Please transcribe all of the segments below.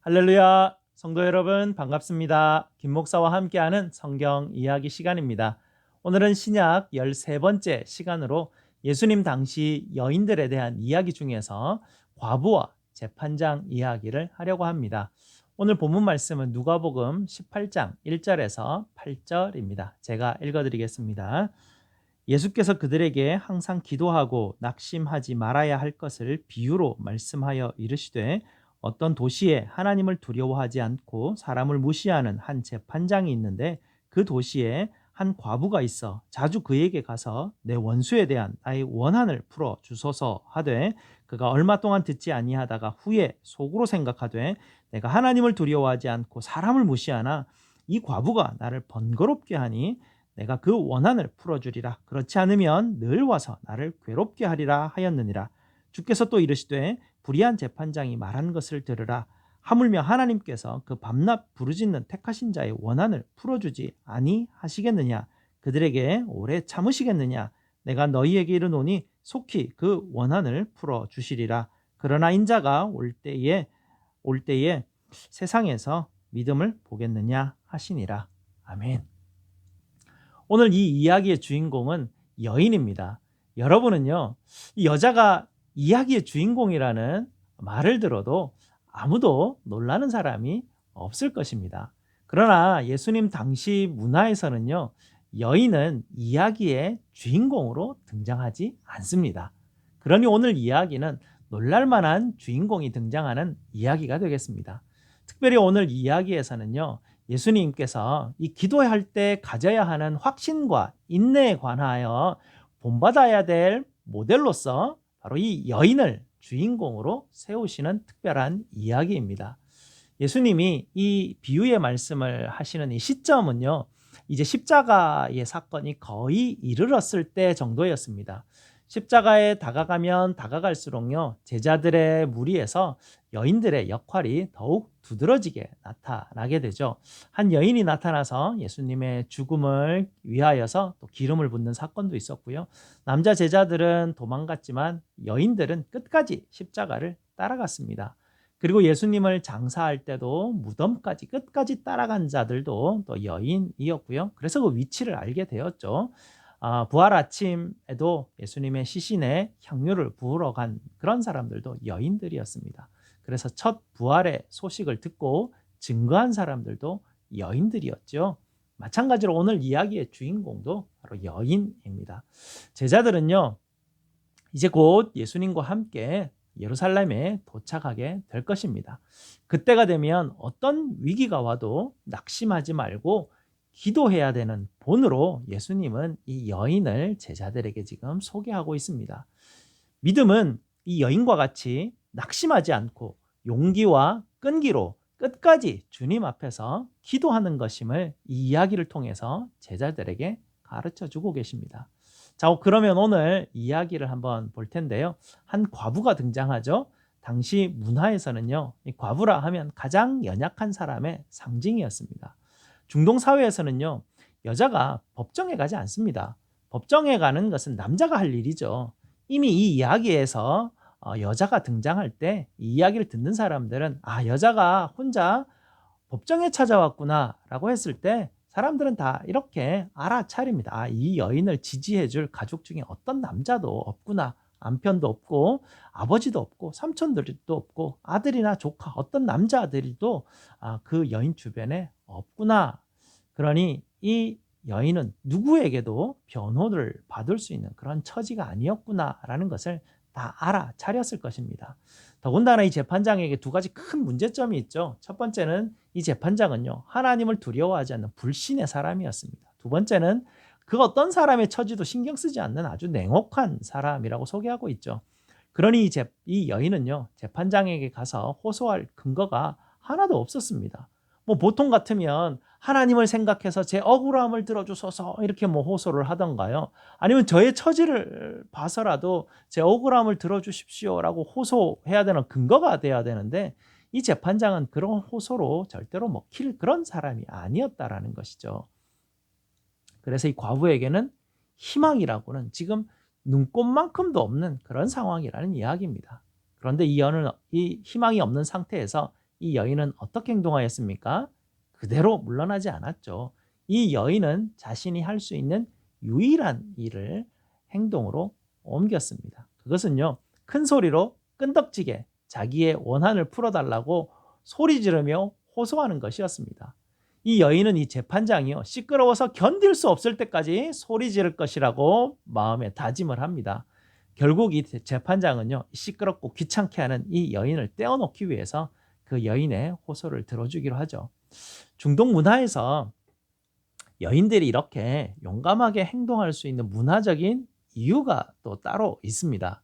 할렐루야. 성도 여러분 반갑습니다. 김 목사와 함께하는 성경 이야기 시간입니다. 오늘은 신약 13번째 시간으로 예수님 당시 여인들에 대한 이야기 중에서 과부와 재판장 이야기를 하려고 합니다. 오늘 본문 말씀은 누가복음 18장 1절에서 8절입니다. 제가 읽어 드리겠습니다. 예수께서 그들에게 항상 기도하고 낙심하지 말아야 할 것을 비유로 말씀하여 이르시되 어떤 도시에 하나님을 두려워하지 않고 사람을 무시하는 한 재판장이 있는데 그 도시에 한 과부가 있어 자주 그에게 가서 내 원수에 대한 나의 원한을 풀어 주소서 하되 그가 얼마 동안 듣지 아니하다가 후에 속으로 생각하되 내가 하나님을 두려워하지 않고 사람을 무시하나 이 과부가 나를 번거롭게 하니 내가 그 원한을 풀어주리라. 그렇지 않으면 늘 와서 나를 괴롭게 하리라 하였느니라. 주께서 또 이르시되 불의한 재판장이 말한 것을 들으라 하물며 하나님께서 그 밤낮 부르짖는 택하신 자의 원한을 풀어주지 아니하시겠느냐? 그들에게 오래 참으시겠느냐? 내가 너희에게 이르노니 속히 그 원한을 풀어 주시리라. 그러나 인자가 올 때에 올 때에 세상에서 믿음을 보겠느냐 하시니라. 아멘. 오늘 이 이야기의 주인공은 여인입니다. 여러분은요 이 여자가 이야기의 주인공이라는 말을 들어도 아무도 놀라는 사람이 없을 것입니다. 그러나 예수님 당시 문화에서는요, 여인은 이야기의 주인공으로 등장하지 않습니다. 그러니 오늘 이야기는 놀랄만한 주인공이 등장하는 이야기가 되겠습니다. 특별히 오늘 이야기에서는요, 예수님께서 이 기도할 때 가져야 하는 확신과 인내에 관하여 본받아야 될 모델로서 바로 이 여인을 주인공으로 세우시는 특별한 이야기입니다. 예수님이 이 비유의 말씀을 하시는 이 시점은요, 이제 십자가의 사건이 거의 이르렀을 때 정도였습니다. 십자가에 다가가면 다가갈수록요, 제자들의 무리에서 여인들의 역할이 더욱 두드러지게 나타나게 되죠. 한 여인이 나타나서 예수님의 죽음을 위하여서 또 기름을 붓는 사건도 있었고요. 남자 제자들은 도망갔지만 여인들은 끝까지 십자가를 따라갔습니다. 그리고 예수님을 장사할 때도 무덤까지 끝까지 따라간 자들도 또 여인이었고요. 그래서 그 위치를 알게 되었죠. 아, 부활 아침에도 예수님의 시신에 향유를 부으러 간 그런 사람들도 여인들이었습니다. 그래서 첫 부활의 소식을 듣고 증거한 사람들도 여인들이었죠. 마찬가지로 오늘 이야기의 주인공도 바로 여인입니다. 제자들은요, 이제 곧 예수님과 함께 예루살렘에 도착하게 될 것입니다. 그때가 되면 어떤 위기가 와도 낙심하지 말고 기도해야 되는 본으로 예수님은 이 여인을 제자들에게 지금 소개하고 있습니다. 믿음은 이 여인과 같이 낙심하지 않고 용기와 끈기로 끝까지 주님 앞에서 기도하는 것임을 이 이야기를 통해서 제자들에게 가르쳐 주고 계십니다. 자, 그러면 오늘 이야기를 한번 볼 텐데요. 한 과부가 등장하죠. 당시 문화에서는요, 이 과부라 하면 가장 연약한 사람의 상징이었습니다. 중동 사회에서는요, 여자가 법정에 가지 않습니다. 법정에 가는 것은 남자가 할 일이죠. 이미 이 이야기에서 어, 여자가 등장할 때 이 이야기를 듣는 사람들은 아, 여자가 혼자 법정에 찾아왔구나라고 했을 때 사람들은 다 이렇게 알아차립니다. 아, 이 여인을 지지해줄 가족 중에 어떤 남자도 없구나. 남편도 없고 아버지도 없고 삼촌들도 없고 아들이나 조카 어떤 남자들도 아, 그 여인 주변에 없구나. 그러니 이 여인은 누구에게도 변호를 받을 수 있는 그런 처지가 아니었구나라는 것을 다 알아차렸을 것입니다. 더군다나 이 재판장에게 두 가지 큰 문제점이 있죠. 첫 번째는 이 재판장은요, 하나님을 두려워하지 않는 불신의 사람이었습니다. 두 번째는 그 어떤 사람의 처지도 신경 쓰지 않는 아주 냉혹한 사람이라고 소개하고 있죠. 그러니 이, 재, 이 여인은요, 재판장에게 가서 호소할 근거가 하나도 없었습니다. 뭐 보통 같으면 하나님을 생각해서 제 억울함을 들어주소서 이렇게 뭐 호소를 하던가요? 아니면 저의 처지를 봐서라도 제 억울함을 들어주십시오라고 호소해야 되는 근거가 돼야 되는데 이 재판장은 그런 호소로 절대로 먹힐 그런 사람이 아니었다라는 것이죠. 그래서 이 과부에게는 희망이라고는 지금 눈꽃만큼도 없는 그런 상황이라는 이야기입니다. 그런데 이 여인은 이 희망이 없는 상태에서 이 여인은 어떻게 행동하였습니까? 그대로 물러나지 않았죠. 이 여인은 자신이 할 수 있는 유일한 일을 행동으로 옮겼습니다. 그것은요, 큰 소리로 끈덕지게 자기의 원한을 풀어달라고 소리 지르며 호소하는 것이었습니다. 이 여인은 이 재판장이요, 시끄러워서 견딜 수 없을 때까지 소리 지를 것이라고 마음에 다짐을 합니다. 결국 이 재판장은요, 시끄럽고 귀찮게 하는 이 여인을 떼어놓기 위해서 그 여인의 호소를 들어주기로 하죠. 중동 문화에서 여인들이 이렇게 용감하게 행동할 수 있는 문화적인 이유가 또 따로 있습니다.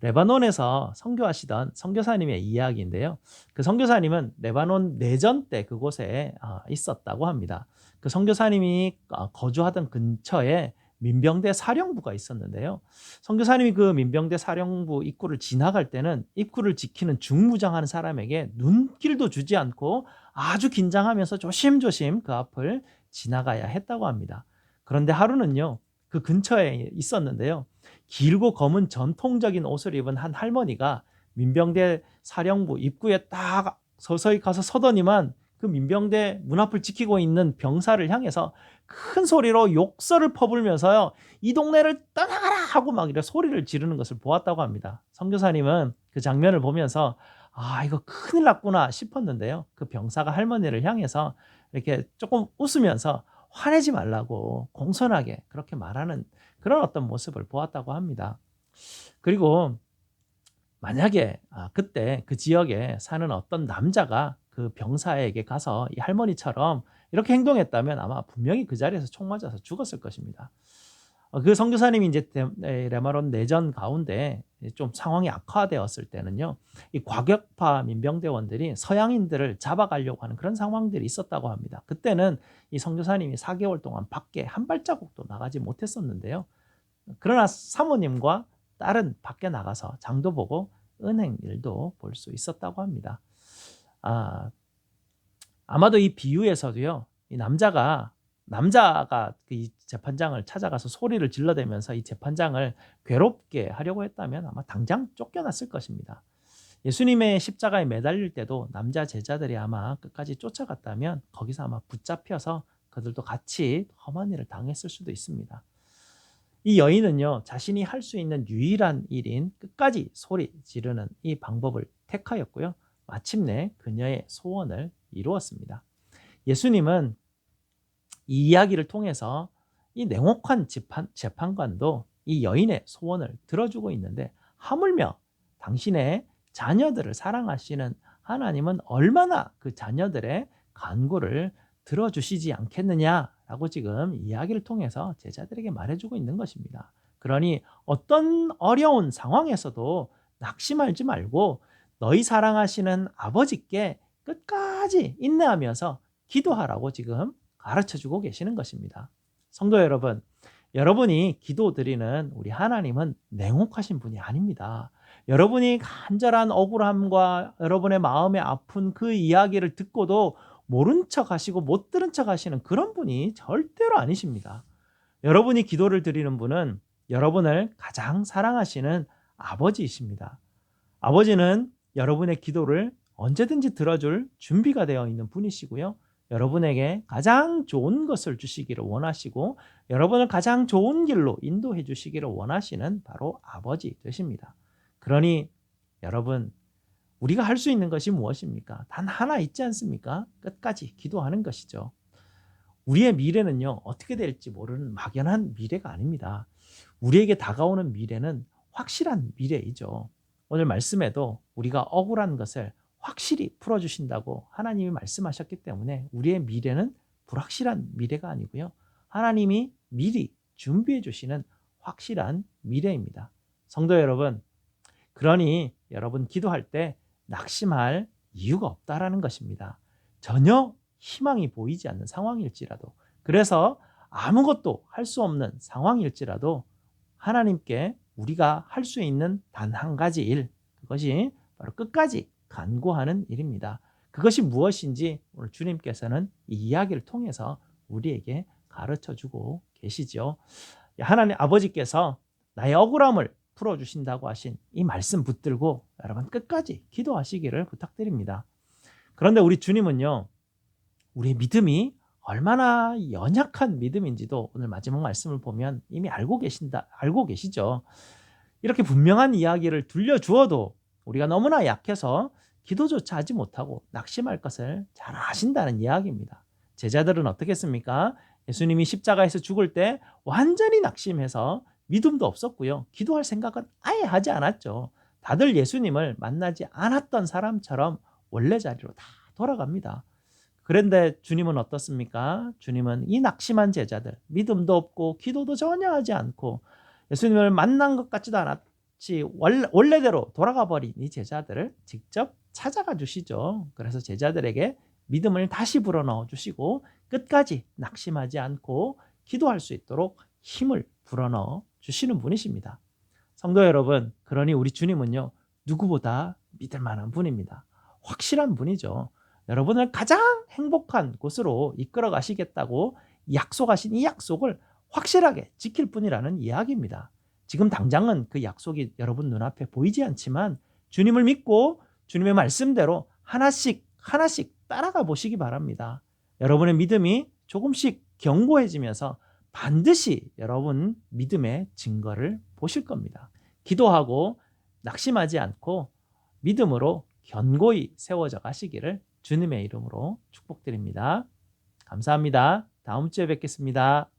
레바논에서 선교하시던 선교사님의 이야기인데요. 그 선교사님은 레바논 내전 때 그곳에 아, 있었다고 합니다. 그 선교사님이 아, 거주하던 근처에 민병대 사령부가 있었는데요. 선교사님이 그 민병대 사령부 입구를 지나갈 때는 입구를 지키는 중무장 하는 사람에게 눈길도 주지 않고 아주 긴장하면서 조심조심 그 앞을 지나가야 했다고 합니다. 그런데 하루는요, 그 근처에 있었는데요. 길고 검은 전통적인 옷을 입은 한 할머니가 민병대 사령부 입구에 딱 서서히 가서 서더니만 그 민병대 문 앞을 지키고 있는 병사를 향해서 큰 소리로 욕설을 퍼불면서요. 이 동네를 떠나가라 하고 막 이렇게 소리를 지르는 것을 보았다고 합니다. 선교사님은 그 장면을 보면서 아, 이거 큰일 났구나 싶었는데요. 그 병사가 할머니를 향해서 이렇게 조금 웃으면서 화내지 말라고 공손하게 그렇게 말하는 그런 어떤 모습을 보았다고 합니다. 그리고 만약에 아, 그때 그 지역에 사는 어떤 남자가 그 병사에게 가서 이 할머니처럼 이렇게 행동했다면 아마 분명히 그 자리에서 총 맞아서 죽었을 것입니다. 어, 그 선교사님이 이제 레마론 내전 가운데 좀 상황이 악화되었을 때는요, 이 과격파 민병대원들이 서양인들을 잡아가려고 하는 그런 상황들이 있었다고 합니다. 그때는 이 선교사님이 4개월 동안 밖에 한 발자국도 나가지 못했었는데요. 그러나 사모님과 딸은 밖에 나가서 장도 보고 은행 일도 볼 수 있었다고 합니다. 아, 아마도 이 비유에서도요, 이 남자가 남자가 이 재판장을 찾아가서 소리를 질러대면서 이 재판장을 괴롭게 하려고 했다면 아마 당장 쫓겨났을 것입니다. 예수님의 십자가에 매달릴 때도 남자 제자들이 아마 끝까지 쫓아갔다면 거기서 아마 붙잡혀서 그들도 같이 험한 일을 당했을 수도 있습니다. 이 여인은요, 자신이 할 수 있는 유일한 일인 끝까지 소리 지르는 이 방법을 택하였고요. 마침내 그녀의 소원을 이루었습니다. 예수님은 이 이야기를 통해서 이 냉혹한 재판, 재판관도 이 여인의 소원을 들어주고 있는데 하물며 당신의 자녀들을 사랑하시는 하나님은 얼마나 그 자녀들의 간구를 들어주시지 않겠느냐라고 지금 이야기를 통해서 제자들에게 말해주고 있는 것입니다. 그러니 어떤 어려운 상황에서도 낙심하지 말고 너희 사랑하시는 아버지께 끝까지 인내하면서 기도하라고 지금 가르쳐 주고 계시는 것입니다. 성도 여러분, 여러분이 기도 드리는 우리 하나님은 냉혹하신 분이 아닙니다. 여러분이 간절한 억울함과 여러분의 마음에 아픈 그 이야기를 듣고도 모른 척 하시고 못 들은 척 하시는 그런 분이 절대로 아니십니다. 여러분이 기도를 드리는 분은 여러분을 가장 사랑하시는 아버지이십니다. 아버지는 여러분의 기도를 언제든지 들어줄 준비가 되어 있는 분이시고요. 여러분에게 가장 좋은 것을 주시기를 원하시고 여러분을 가장 좋은 길로 인도해 주시기를 원하시는 바로 아버지 되십니다. 그러니 여러분 우리가 할 수 있는 것이 무엇입니까? 단 하나 있지 않습니까? 끝까지 기도하는 것이죠. 우리의 미래는요, 어떻게 될지 모르는 막연한 미래가 아닙니다. 우리에게 다가오는 미래는 확실한 미래이죠. 오늘 말씀에도 우리가 억울한 것을 확실히 풀어주신다고 하나님이 말씀하셨기 때문에 우리의 미래는 불확실한 미래가 아니고요. 하나님이 미리 준비해 주시는 확실한 미래입니다. 성도 여러분, 그러니 여러분 기도할 때 낙심할 이유가 없다라는 것입니다. 전혀 희망이 보이지 않는 상황일지라도 그래서 아무것도 할 수 없는 상황일지라도 하나님께 우리가 할 수 있는 단 한 가지 일 그것이 바로 끝까지 간구하는 일입니다. 그것이 무엇인지 오늘 주님께서는 이 이야기를 통해서 우리에게 가르쳐 주고 계시죠. 하나님 아버지께서 나의 억울함을 풀어 주신다고 하신 이 말씀 붙들고 여러분 끝까지 기도하시기를 부탁드립니다. 그런데 우리 주님은요, 우리의 믿음이 얼마나 연약한 믿음인지도 오늘 마지막 말씀을 보면 이미 알고 계신다, 알고 계시죠. 이렇게 분명한 이야기를 들려주어도 우리가 너무나 약해서 기도조차 하지 못하고 낙심할 것을 잘 아신다는 이야기입니다. 제자들은 어떻겠습니까? 예수님이 십자가에서 죽을 때 완전히 낙심해서 믿음도 없었고요. 기도할 생각은 아예 하지 않았죠. 다들 예수님을 만나지 않았던 사람처럼 원래 자리로 다 돌아갑니다. 그런데 주님은 어떻습니까? 주님은 이 낙심한 제자들, 믿음도 없고 기도도 전혀 하지 않고 예수님을 만난 것 같지도 않았지 원래, 원래대로 돌아가 버린 이 제자들을 직접 찾아가 주시죠. 그래서 제자들에게 믿음을 다시 불어넣어 주시고 끝까지 낙심하지 않고 기도할 수 있도록 힘을 불어넣어 주시는 분이십니다. 성도 여러분, 그러니 우리 주님은요, 누구보다 믿을 만한 분입니다. 확실한 분이죠. 여러분을 가장 행복한 곳으로 이끌어 가시겠다고 약속하신 이 약속을 확실하게 지킬 뿐이라는 이야기입니다. 지금 당장은 그 약속이 여러분 눈앞에 보이지 않지만 주님을 믿고 주님의 말씀대로 하나씩 하나씩 따라가 보시기 바랍니다. 여러분의 믿음이 조금씩 견고해지면서 반드시 여러분 믿음의 증거를 보실 겁니다. 기도하고 낙심하지 않고 믿음으로 견고히 세워져 가시기를 주님의 이름으로 축복드립니다. 감사합니다. 다음 주에 뵙겠습니다.